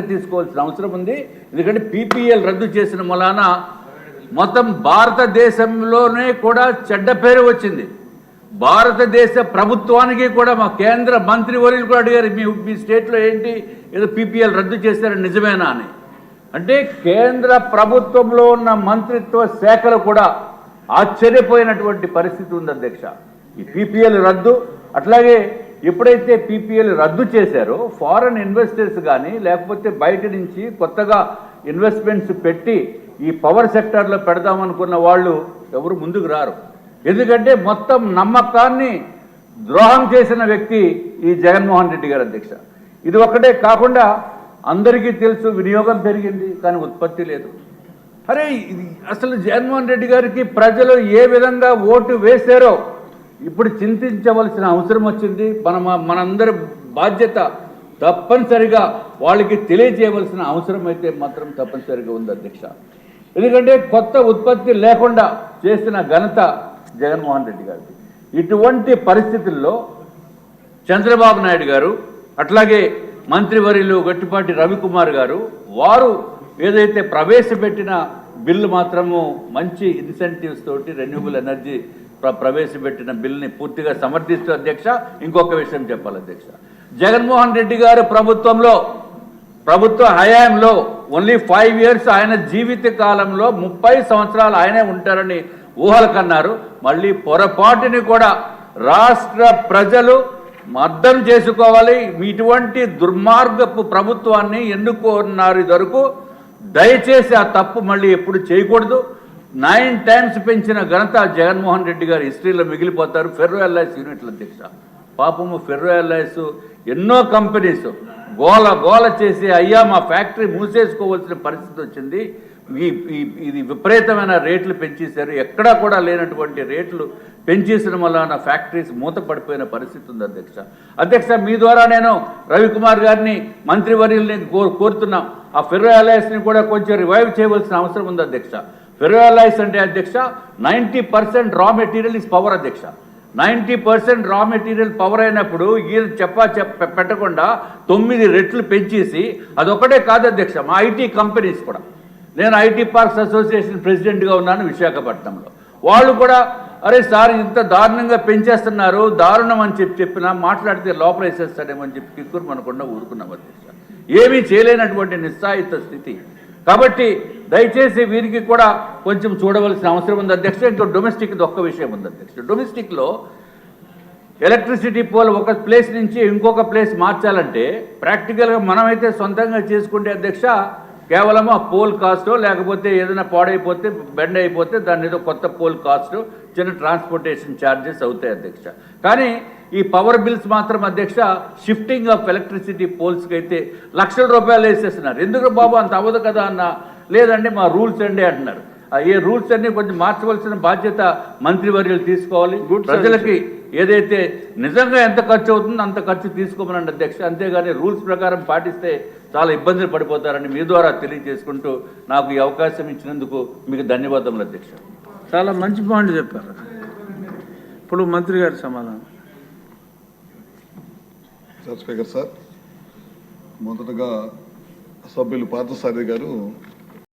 తీసుకోవాల్సిన అవసరం ఉంది. ఎందుకంటే పీపీఎల్ రద్దు చేసిన మూలాన మొత్తం భారతదేశంలోనే కూడా చెడ్డ పేరు వచ్చింది. భారతదేశ ప్రభుత్వానికి కూడా మా కేంద్ర మంత్రి వర్యులు కూడా అడిగారు మీ మీ స్టేట్లో ఏంటి? ఏదో పీపీఎల్ రద్దు చేశారని నిజమేనా? అని. అంటే కేంద్ర ప్రభుత్వంలో ఉన్న మంత్రిత్వ శాఖలు కూడా ఆశ్చర్యపోయినటువంటి పరిస్థితి ఉంది అధ్యక్ష. ఈ పీపీఎల్ రద్దు అట్లాగే ఎప్పుడైతే పీపీఎల్ రద్దు చేశారో ఫారెన్ ఇన్వెస్టర్స్ కానీ లేకపోతే బయట నుంచి కొత్తగా ఇన్వెస్ట్మెంట్స్ పెట్టి ఈ పవర్ సెక్టార్లో పెడదామనుకున్న వాళ్ళు ఎవరు ముందుకు రారు. ఎందుకంటే మొత్తం నమ్మకాన్ని ద్రోహం చేసిన వ్యక్తి ఈ జగన్మోహన్ రెడ్డి గారు అధ్యక్ష. ఇది ఒక్కటే కాకుండా అందరికీ తెలుసు వినియోగం పెరిగింది కానీ ఉత్పత్తి లేదు. అరే ఇది అసలు జగన్మోహన్ రెడ్డి గారికి ప్రజలు ఏ విధంగా ఓటు వేశారో ఇప్పుడు చింతించవలసిన అవసరం వచ్చింది. మన మనందరి బాధ్యత తప్పనిసరిగా వాళ్ళకి తెలియజేయవలసిన అవసరం అయితే మాత్రం తప్పనిసరిగా ఉంది అధ్యక్ష. ఎందుకంటే కొత్త ఉత్పత్తి లేకుండా చేసిన ఘనత జగన్మోహన్ రెడ్డి గారికి ఇటువంటి పరిస్థితుల్లో చంద్రబాబు నాయుడు గారు అట్లాగే మంత్రివర్యులు గట్టిపాటి రవికుమార్ గారు వారు ఏదైతే ప్రవేశపెట్టిన బిల్లు మాత్రము మంచి ఇన్సెంటివ్స్ తోటి రెన్యూబుల్ ఎనర్జీ ప్రవేశపెట్టిన బిల్ని పూర్తిగా సమర్థిస్తూ అధ్యక్ష ఇంకొక విషయం చెప్పాలి అధ్యక్ష. జగన్మోహన్ రెడ్డి గారు ప్రభుత్వంలో ప్రభుత్వ హయాంలో ఓన్లీ ఫైవ్ ఇయర్స్ ఆయన జీవిత కాలంలో ముప్పై సంవత్సరాలు ఆయనే ఉంటారని ఊహలు కన్నారు. మళ్ళీ పొరపాటుని కూడా రాష్ట్ర ప్రజలు అర్థం చేసుకోవాలి. ఇటువంటి దుర్మార్గపు ప్రభుత్వాన్ని ఎన్నుకున్నారు ఇదివరకు దయచేసి ఆ తప్పు మళ్ళీ ఎప్పుడు చేయకూడదు. నైన్ టైమ్స్ పెంచిన ఘనత జగన్మోహన్ రెడ్డి గారు హిస్టరీలో మిగిలిపోతారు. ఫెర్రో ఎల్ఐస్ యూనిట్ల అధ్యక్ష. పాపము ఫెర్రో ఎల్ఐస్ ఎన్నో కంపెనీస్ గోల గోల చేసి అయ్యా మా ఫ్యాక్టరీ మూసేసుకోవాల్సిన పరిస్థితి వచ్చింది. ఈ ఇది విపరీతమైన రేట్లు పెంచేశారు. ఎక్కడా కూడా లేనటువంటి రేట్లు పెంచేసిన వల్ల ఫ్యాక్టరీస్ మూత పడిపోయిన పరిస్థితి ఉంది అధ్యక్ష. అధ్యక్ష మీ ద్వారా నేను రవికుమార్ గారిని మంత్రివర్యుల్ని కో కోరుతున్నాం. ఆ ఫెర్రో ని కూడా కొంచెం రివైవ్ చేయవలసిన అవసరం ఉంది అధ్యక్ష. ఫెర్రో అంటే అధ్యక్ష ninety percent raw material is power అధ్యక్ష. Ninety percent raw material power అయినప్పుడు వీళ్ళు చెప్పా చెప్ప పెట్టకుండా తొమ్మిది రెట్లు పెంచేసి అదొకటే కాదు అధ్యక్ష మా ఐటీ కంపెనీస్ కూడా. నేను ఐటీ పార్క్స్ అసోసియేషన్ ప్రెసిడెంట్గా ఉన్నాను విశాఖపట్నంలో. వాళ్ళు కూడా అరే సార్ ఇంత దారుణంగా పెంచేస్తున్నారు దారుణం అని చెప్పి చెప్పినా మాట్లాడితే లోపల వేసేస్తాడేమో అని చెప్పి కిక్కురు మనకుండా ఊరుకున్నాం అధ్యక్ష. ఏమీ చేయలేనటువంటి నిస్సాయిత స్థితి. కాబట్టి దయచేసి వీరికి కూడా కొంచెం చూడవలసిన అవసరం ఉంది. అధ్యక్ష ఇంకా డొమెస్టిక్ ఒక్క విషయం ఉంది అధ్యక్ష. డొమెస్టిక్లో ఎలక్ట్రిసిటీ పోల్ ఒక ప్లేస్ నుంచి ఇంకొక ప్లేస్ మార్చాలంటే ప్రాక్టికల్గా మనమైతే సొంతంగా చేసుకుంటే అధ్యక్ష కేవలం ఆ పోల్ కాస్టో లేకపోతే ఏదైనా పాడైపోతే బెండ్ అయిపోతే దాని ఏదో కొత్త పోల్ కాస్ట్ చిన్న ట్రాన్స్పోర్టేషన్ ఛార్జెస్ అవుతాయి అధ్యక్ష. కానీ ఈ పవర్ బిల్స్ మాత్రం అధ్యక్ష షిఫ్టింగ్ ఆఫ్ ఎలక్ట్రిసిటీ పోల్స్కి అయితే లక్షల రూపాయలు వేసేస్తున్నారు. ఎందుకు బాబు అంత అవ్వదు కదా అన్న లేదండి మా రూల్స్ అండి అంటున్నారు. ఆ ఏ రూల్స్ అన్ని కొంచెం మార్చవలసిన బాధ్యత మంత్రివర్యులు తీసుకోవాలి. ప్రజలకి ఏదైతే నిజంగా ఎంత ఖర్చు అవుతుందో అంత ఖర్చు తీసుకోమనండి అధ్యక్ష. అంతేగాని రూల్స్ ప్రకారం పాటిస్తే చాలా ఇబ్బందులు పడిపోతారని మీ ద్వారా తెలియజేసుకుంటూ నాకు ఈ అవకాశం ఇచ్చినందుకు మీకు ధన్యవాదములు అధ్యక్ష. చాలా మంచి పాయింట్ చెప్పారు. ఇప్పుడు మంత్రి గారి సమాధానం. సార్ స్పీకర్ సార్ మొదటగా సభ్యులు పార్థసారథి గారు